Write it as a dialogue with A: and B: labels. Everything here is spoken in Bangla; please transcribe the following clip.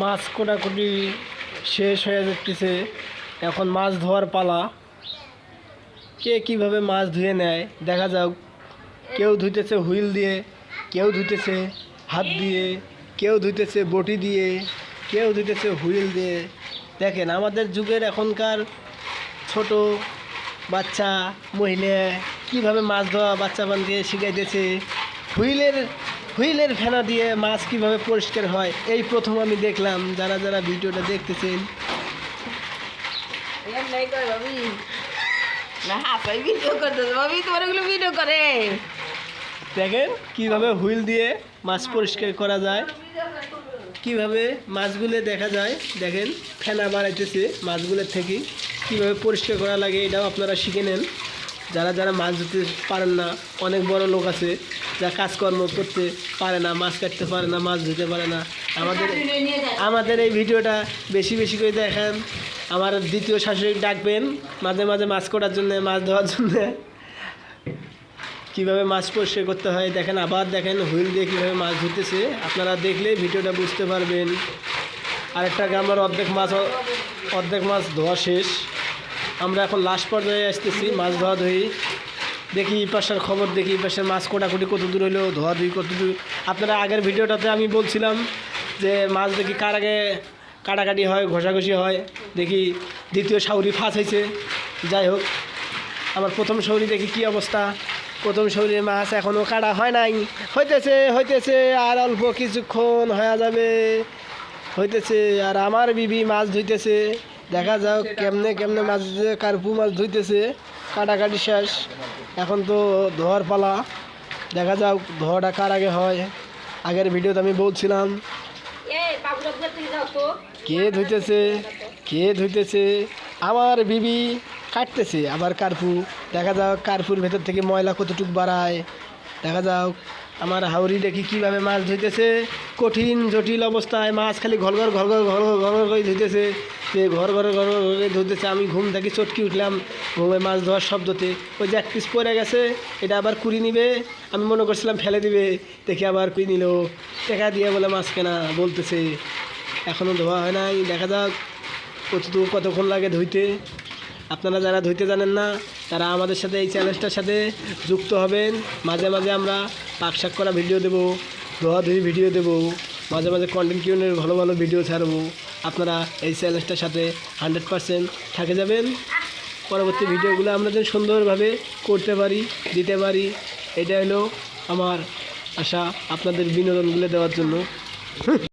A: মাছ কোটাকুটি শেষ হয়ে যাচ্ছে এখন মাছ ধোয়ার পালা। কে কীভাবে মাছ ধুয়ে নেয়, দেখা যাক। কেউ ধুইতেছে হুইল দিয়ে, কেউ ধুইতেছে হাত দিয়ে, কেউ ধুইতেছে বটি দিয়ে, কেউ ধুইতেছে হুইল দিয়ে। দেখেন, আমাদের যুগের এখনকার ছোট বাচ্চা, মহিলা কীভাবে মাছ ধোয়া, বাচ্চা বান্ধে শিখাইতেছে। হুইলের হুইলের ফেনা দিয়ে মাছ কীভাবে পরিষ্কার হয় এই প্রথম আমি দেখলাম যারা যারা ভিডিওটা দেখতেছেন। দেখেন কীভাবে হুইল দিয়ে মাছ পরিষ্কার করা যায় কীভাবে মাছগুলো দেখা যায়। দেখেন ফেনা বাড়াইতেছে মাছগুলোর থেকে কীভাবে পরিষ্কার করা লাগে এটাও আপনারা শিখে নেন। যারা যারা মাছ ধরতে পারেন না অনেক বড় লোক আছে যা কাজকর্ম করতে পারে না মাছ কাটতে পারে না মাছ ধুতে পারে না। আমাদের আমাদের এই ভিডিওটা বেশি বেশি করে দেখেন। আমার দ্বিতীয় শাশুড়ি ডাকবেন মাঝে মাঝে মাছ করার জন্য মাছ ধোয়ার জন্য। কীভাবে মাছ পরিষ্কার করতে হয় দেখেন আবার দেখেন হুইল দিয়ে কীভাবে মাছ ধরতেছে। আপনারা দেখলে ভিডিওটা বুঝতে পারবেন। আরেকটা গ্রামের অর্ধেক মাছ অর্ধেক মাছ ধোয়া শেষ। আমরা এখন লাস্ট পর্যায়ে আসতেছি, মাছ ধোয়া ধুই। দেখি পাশের খবর, দেখি পাশের মাছ কোটাকুটি কত দূর হইল, ধোয়া ধুই কত দূর। আপনারা আগের ভিডিওটাতে আমি বলছিলাম যে মাছ দেখি কার আগে কাটাকাটি হয়, ঘষাঘষি হয়। দেখি দ্বিতীয় সাউরি ফাঁস হয়েছে যাই হোক, আমার প্রথম শরীর দেখি কি অবস্থা। প্রথম শরীরে মাছ এখনও কাটা হয় নাই। হইতেছে হইতেছে, আর অল্প কিছুক্ষণ হয়ে যাবে। হইতেছে, আর আমার বিবি মাছ ধুইতেছে। দেখা যাক কেমনে কেমনে মাছ ধুইতেছে, কার্পু মাছ ধুইতেছে কাটাকাটি শেষ। এখন তো ধোয়ার পালা। দেখা যাক ধোয়াটা কার আগে হয়। আগের ভিডিওতে আমি বলছিলাম
B: যাও
A: কে ধুইতেছে কে ধুইতেছে? আমার বিবি কাটতেছে আবার কার্পু। দেখা যাক কার্পুর ভেতর থেকে ময়লা কতটুক বাড়ায়। দেখা যাক, আমার হাউরি দেখি কীভাবে মাছ ধুইতেছে কঠিন, জটিল অবস্থায় মাছ খালি ঘর ঘর ঘর ঘর ঘর ঘর ঘর ঘর করে ধুইতেছে যে ঘর ঘর ঘর ঘর করে ধুইতেছে আমি ঘুম থেকে চটকি উঠলাম ঘুমে মাছ ধোয়ার শব্দতে। ওই যে এক পিস পড়ে গেছে, এটা আবার কুড়ি নিবে। আমি মনে করছিলাম ফেলে দিবে, দেখি আবার কুড়ি নিল। টাকা দিয়ে বলে মাছ কেনা বলতেছে। এখনও ধোয়া হয় নাই, দেখা যাক। কতটুকু কতক্ষণ লাগে ধুইতে? আপনারা যারা ধুইতে জানেন না তারা আমাদের সাথে এই চ্যালেঞ্জটার সাথে যুক্ত হবেন। মাঝে মাঝে আমরা পাকশাক করা ভিডিও দেবো ধোয়া ধুই ভিডিও দেবো, মাঝে মাঝে কন্টেন্ট কিউনের ভালো ভালো ভিডিও ছাড়বো। আপনারা এই চ্যালেঞ্জটার সাথে হান্ড্রেড পারসেন্ট থাকে যাবেন। পরবর্তী ভিডিওগুলো আমরা যেন সুন্দরভাবে করতে পারি, দিতে পারি এটা হলো আমার আশা আপনাদের বিনোদনগুলো দেওয়ার জন্য।